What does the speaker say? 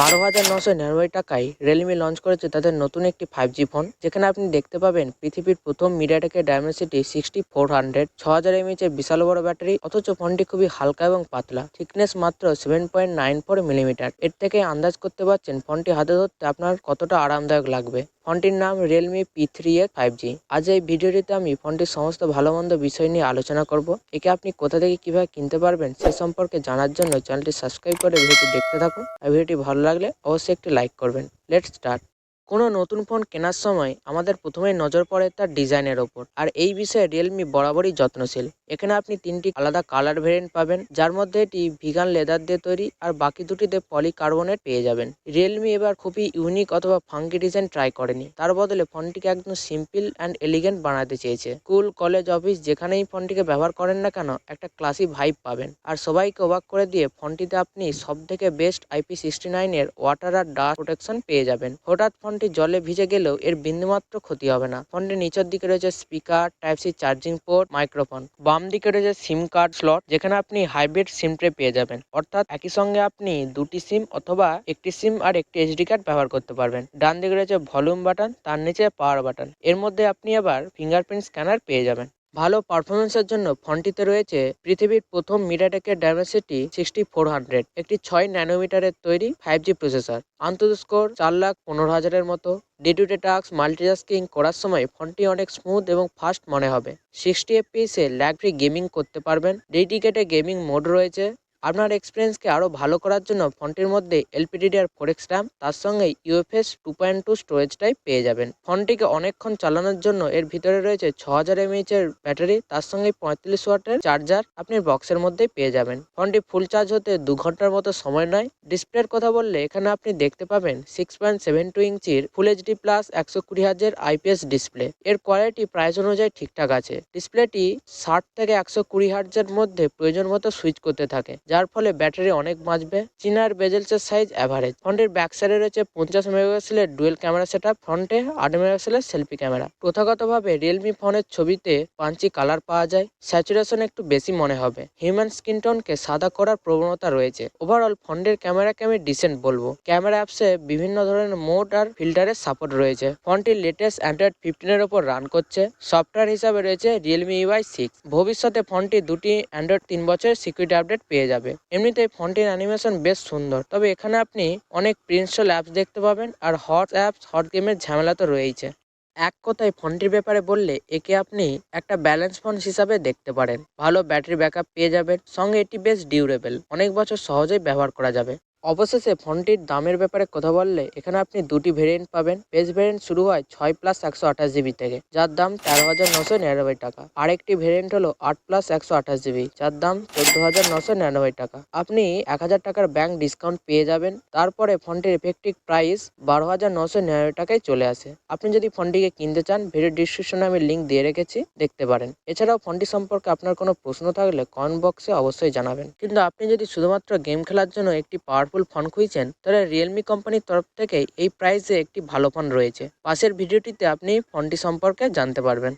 বারো হাজার নশো নিরানব্বই টাকায় রিয়েলমি লঞ্চ করেছে তাদের নতুন একটি ফাইভ জি ফোন যেখানে আপনি দেখতে পাবেন পৃথিবীর প্রথম মিডিয়াটেকের ডায়মেন্সিটি সিক্সটি ফোর হান্ড্রেড ছ হাজার এমএইচ এর বিশাল বড় ব্যাটারি, অথচ ফোনটি খুবই হালকা এবং পাতলা। থিকনেস মাত্র seven point nine four millimetre এর থেকে আন্দাজ করতে পারছেন ফোনটি হাতে ধরতে আপনার কতটা আরামদায়ক লাগবে। ফোনটির নাম Realme P three A five G আজ এই ভিডিওটিতে আমি ফোনটির সমস্ত ভালো মন্দ বিষয় নিয়ে আলোচনা করব। একে আপনি কোথা থেকে কীভাবে কিনতে পারবেন সে সম্পর্কে জানার জন্য চ্যানেলটি সাবস্ক্রাইব করে ভিডিওটি দেখতে থাকুন। আর ভিডিওটি ভালো লাগলে অবশ্যই একটি লাইক করবেন। লেটস স্টার্ট কোনো নতুন ফোন কেনার সময় আমাদের প্রথমেই নজর পড়ে তার ডিজাইনের ওপর। আর এই বিষয়ে রিয়েলমি বরাবরই যত্নশীল। এখানে আপনি তিনটি আলাদা কালার ভেরিয়েন্ট পাবেন, যার মধ্যে এটি ভিগান লেদার দিয়ে তৈরি আর বাকি দুটিতে পলিকার্বনেট পেয়ে যাবেন। রিয়েলমি এবার খুবই ইউনিক অথবা ফাঙ্কি ডিজাইন ট্রাই করেনি। তার বদলে ফোনটিকে একদম সিম্পল অ্যান্ড এলিগেন্ট বানাতে চেয়েছে। স্কুল কলেজ অফিস যেখানেই ফোনটিকে ব্যবহার করেন না কেন, একটা ক্লাসি ভাইব পাবেন। আর সবাইকে অবাক করে দিয়ে ফোনটিতে আপনি সব থেকে বেস্ট আইপি সিক্সটি নাইনের ওয়াটার আর ডাস্ট প্রোটেকশন পেয়ে যাবেন। হঠাৎ ফোনটি জলে ভিজে গেলেও এর বিন্দুমাত্র ক্ষতি হবে না। ফোনটির নিচের দিকে রয়েছে speaker type C charging port microphone বাম দিকে রয়েছে সিম কার্ড স্লট যেখানে আপনি হাইব্রিড সিম ট্রে পেয়ে যাবেন। অর্থাৎ একই সঙ্গে আপনি দুটি সিম অথবা একটি সিম আর একটি এইচডি কার্ড ব্যবহার করতে পারবেন। ডান দিকে রয়েছে ভলিউম বাটন তার নিচে পাওয়ার বাটন এর মধ্যে আপনি আবার ফিঙ্গারপ্রিন্ট স্ক্যানার পেয়ে যাবেন। ভালো পারফরমেন্সের জন্য ফোনটিতে রয়েছে পৃথিবীর প্রথম মিডাটেকের ডাইভার্সিটি সিক্সটি ফোর হান্ড্রেড একটি ছয় ন্যানোমিটারের তৈরি ফাইভ জি প্রসেসর আন্তর স্কোর চার লাখ পনেরো হাজারের মতো। Day to day task multitasking করার সময় ফোনটি অনেক স্মুথ এবং ফাস্ট মনে হবে। সিক্সটি এফপিএসে ল্যাগ ফ্রি গেমিং করতে পারবেন। ডেডিকেটে গেমিং মোড রয়েছে। আপনার এক্সপিরিয়েন্সকে আরও ভালো করার জন্য ফোনটির মধ্যে এলপিডিডিআর ফোর এক্স র্যাম তার সঙ্গে ইউএফএস টু পয়েন্ট টু স্টোরেজটাই পেয়ে যাবেন। ফোনটিকে অনেকক্ষণ চালানোর জন্য এর ভিতরে রয়েছে ছ হাজার এমএইচ এর ব্যাটারি, তার সঙ্গে পঁয়তাল্লিশ ওয়াটের চার্জার আপনি বক্সের মধ্যেই পেয়ে যাবেন। ফোনটি ফুল চার্জ হতে দু ঘণ্টার মতো সময় নয়। ডিসপ্লের কথা বললে এখানে আপনি দেখতে পাবেন সিক্স পয়েন্ট সেভেন টু ইঞ্চির ফুল এইচডি প্লাস একশো কুড়ি হাজার আইপিএস ডিসপ্লে এর কোয়ালিটি প্রাইস অনুযায়ী ঠিকঠাক আছে। ডিসপ্লেটি ষাট থেকে একশো কুড়ি হার্জের মধ্যে প্রয়োজন মতো সুইচ করতে থাকে যার ফলে ব্যাটারি অনেক বাঁচবে। চিনার বেজেলসের সাইজ অ্যাভারেজ ফ্রন্টের ব্যাক সাইডে রয়েছে পঞ্চাশ মেগাপিক্সেলের ডুয়েল ক্যামেরা সেট আপ ফ্রন্টে আট মেগাপিক্সেলের সেলফি ক্যামেরা প্রথাগতভাবে রিয়েলমি ফোনের ছবিতে পাঁচটি কালার পাওয়া যায়। স্যাচুরেশন একটু বেশি মনে হবে। হিউম্যান স্কিন টোনকে সাদা করার প্রবণতা রয়েছে। ওভারঅল ফোনটির ক্যামেরাকে আমি ডিসেন্ট বলব। ক্যামেরা অ্যাপসে বিভিন্ন ধরনের মোড আর ফিল্টারের সাপোর্ট রয়েছে। ফোনটি লেটেস্ট অ্যান্ড্রয়েড ফিফটিনের ওপর রান করছে। সফটওয়্যার হিসাবে রয়েছে রিয়েলমি ইউআই সিক্স ভবিষ্যতে ফোনটি দুটি অ্যান্ড্রয়েড তিন বছরের সিকিউরিটি আপডেট পেয়ে যাবে। এমনিতে ফোনটির অ্যানিমেশন বেশ সুন্দর। তবে এখানে আপনি অনেক প্রিন্সল অ্যাপস দেখতে পাবেন আর হট অ্যাপস হট গেমের ঝামেলা তো রয়েছে এক কথায় ফোনটির ব্যাপারে বললে একে আপনি একটা ব্যালেন্স ফোন হিসাবে দেখতে পারেন। ভালো ব্যাটারি ব্যাকআপ পেয়ে যাবেন। সঙ্গে এটি বেশ ডিউরেবল অনেক বছর সহজেই ব্যবহার করা যাবে। অবশেষে ফোনটির দামের ব্যাপারে কথা বললে এখানে আপনি দুটি ভেরিয়েন্ট পাবেন। বেস ভেরিয়েন্ট শুরু হয় ছয় প্লাস একশো আঠাশ জিবি থেকে, যার দাম তেরো হাজার নশো নিরানব্বই টাকা। আরেকটি ভেরিয়েন্ট হলো আট প্লাস একশো আঠাশ জিবি যার দাম চোদ্দ হাজার নশো নিরানব্বই টাকা। আপনি এক হাজার টাকার ব্যাংক ডিসকাউন্ট পেয়ে যাবেন। তারপরে ফোনটির এফেক্টিভ প্রাইস বারো হাজার নশো নিরানব্বই টাকায় চলে আসে। আপনি যদি ফোনটিকে কিনতে চান ভিডিও ডিসক্রিপশনে আমি লিঙ্ক দিয়ে রেখেছি, দেখতে পারেন। এছাড়াও ফোনটি সম্পর্কে আপনার কোনো প্রশ্ন থাকলে কমেন্ট বক্সে অবশ্যই জানাবেন। কিন্তু আপনি যদি শুধুমাত্র গেম খেলার জন্য একটি পাওয়ারফুল ফোন খুঁজছেন তাহলে রিয়েলমি কোম্পানির তরফ থেকে এই প্রাইসে একটি ভালো ফোন রয়েছে। পাশের ভিডিওটিতে আপনি ফোনটি সম্পর্কে জানতে পারবেন।